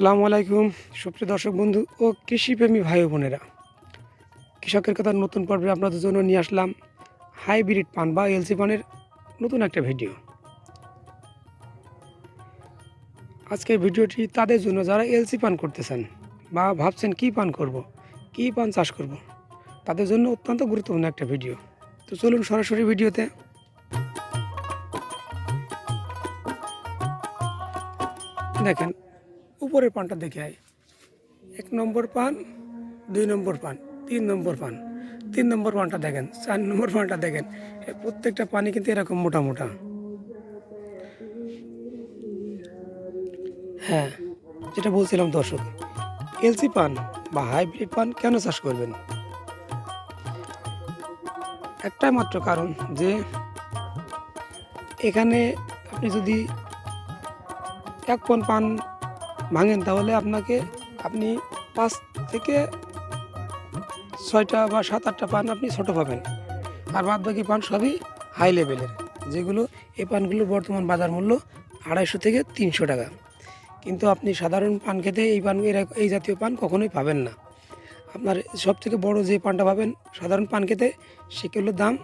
আসসালামু আলাইকুম, সুপ্রিয় দর্শক বন্ধু ও কৃষিপ্রেমী ভাই বোনেরা। কৃষকের কথা নতুন পর্বে আপনাদের জন্য নিয়ে আসলাম হাইব্রিড পান বা এলসি পানের নতুন একটা ভিডিও। আজকের ভিডিওটি তাদের জন্য যারা এলসি পান করতেছেন বা ভাবছেন কি পান করব, কি পান চাষ করব, তাদের জন্য অত্যন্ত গুরুত্বপূর্ণ একটা ভিডিও। তো চলুন সরাসরি ভিডিওতে। দেখেন উপরের পানটা দেখে আয়। এক নম্বর পান, দুই নম্বর পান, তিন নম্বর পান। তিন নম্বর পানটা দেখেন, চার নম্বর পানটা দেখেন। প্রত্যেকটা পানি কিন্তু এরকম মোটা মোটা। হ্যাঁ যেটা বলছিলাম দর্শক, এলসি পান বা হাইব্রিড পান কেন চাষ করবেন? একটাই মাত্র কারণ যে, এখানে আপনি যদি এক পন পান ভাঙেন, তাহলে আপনাকে আপনি পাঁচ থেকে ছয়টা বা সাত আটটা পান আপনি ছোটো পাবেন। আর বাদ বাকি পান সবই হাই লেভেলের যেগুলো এই পানগুলোর বর্তমান বাজার মূল্য আড়াইশো থেকে তিনশো টাকা। কিন্তু আপনি সাধারণ পান খেতে এই পান এই জাতীয় পান কখনোই পাবেন না। আপনার সব থেকে বড় যে পানটা পাবেন সাধারণ পান খেতে সেগুলোর দাম?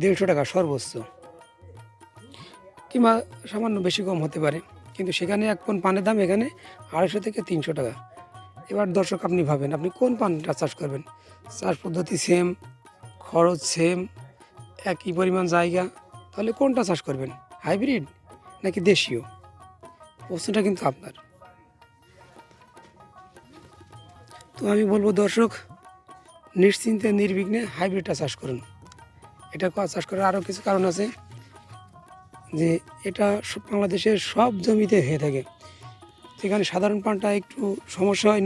দেড়শো টাকা সর্বোচ্চ। কিংবা সামান্য বেশি কম হতে পারে। কিন্তু সেখানে এক পন পানের দাম এখানে আড়াইশো থেকে তিনশো টাকা। এবার দর্শক, আপনি ভাবেন, আপনি কোন পানটা চাষ করবেন? চাষ পদ্ধতি সেম খরচ সেম একই পরিমাণ জায়গা, তাহলে কোনটা চাষ করবেন? হাইব্রিড নাকি দেশীয়? প্রশ্নটা কিন্তু আপনার। তো আমি বলব, দর্শক, নিশ্চিন্তে, নির্বিঘ্নে হাইব্রিডটা চাষ করুন। এটা চাষ করার আরও কিছু কারণ আছে। যে এটা বাংলাদেশের সব জমিতে হয়ে থাকে। যেখানে সাধারণ পানটা একটু সমস্যা হয়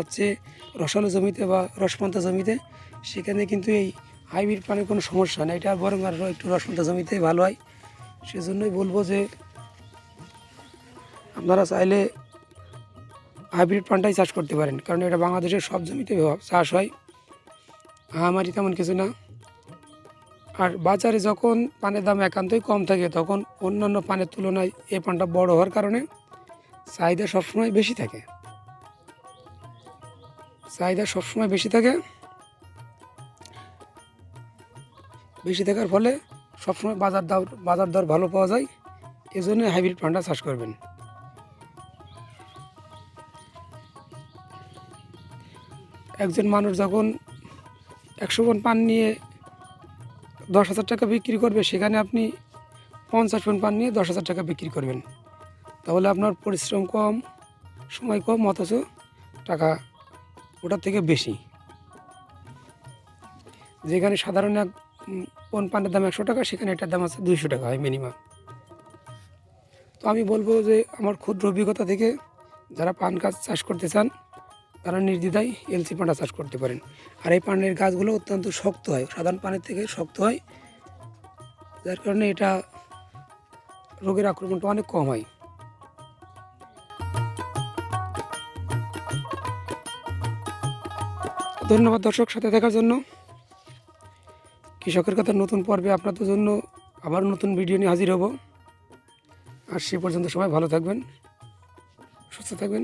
হচ্ছে রসালো জমিতে বা রসপান্তা জমিতে, সেখানে কিন্তু এই হাইব্রিড পানের কোনো সমস্যা নেই এটা বরং আরও একটু রসপান্তা জমিতে ভালো হয়। সেজন্যই বলব যে আপনারা চাইলে হাইব্রিড পানটাই চাষ করতে পারেন। কারণ এটা বাংলাদেশের সব জমিতে চাষ হয়। আমারই তেমন কিছু না। আর বাজারে যখন পানের দাম একান্তই কম থাকে, তখন অন্যান্য পানের তুলনায় এ পানটা বড় হওয়ার কারণে চাহিদা সবসময় বেশি থাকে। চাহিদা সবসময় বেশি থাকে। বেশি থাকার ফলে সবসময় বাজার দর বাজার দর ভালো পাওয়া যায়। এজন্য হাইব্রিড পানটা চাষ করবেন। একজন মানুষ যখন একশো পন পান নিয়ে দশ হাজার টাকা বিক্রি করবে, সেখানে আপনি পঞ্চাশ পন পান নিয়ে দশ হাজার টাকা বিক্রি করবেন। তাহলে আপনার পরিশ্রম কম, সময় কম, অথচ টাকা ওটার থেকে বেশি। যেখানে সাধারণ এক পন পানের দাম একশো টাকা, সেখানে এটার দাম আছে দুইশো টাকা হয় মিনিমাম তো আমি বলব যে, আমার ক্ষুদ্র অভিজ্ঞতা থেকে যারা পান কাজ, চাষ করতে চান তারা নির্দ্বিধায় এলসি পান্ডা চাষ করতে পারেন। আর এই পানের গাছগুলো অত্যন্ত শক্ত হয়, সাধারণ পানের থেকে শক্ত হয়, যার কারণে এটা রোগের আক্রমণটা অনেক কম হয়। ধন্যবাদ দর্শক সাথে দেখার জন্য। কৃষকের কথা নতুন পর্বে আপনাদের জন্য আবার নতুন ভিডিও নিয়ে হাজির হব। আর সে পর্যন্ত সবাই ভালো থাকবেন, সুস্থ থাকবেন।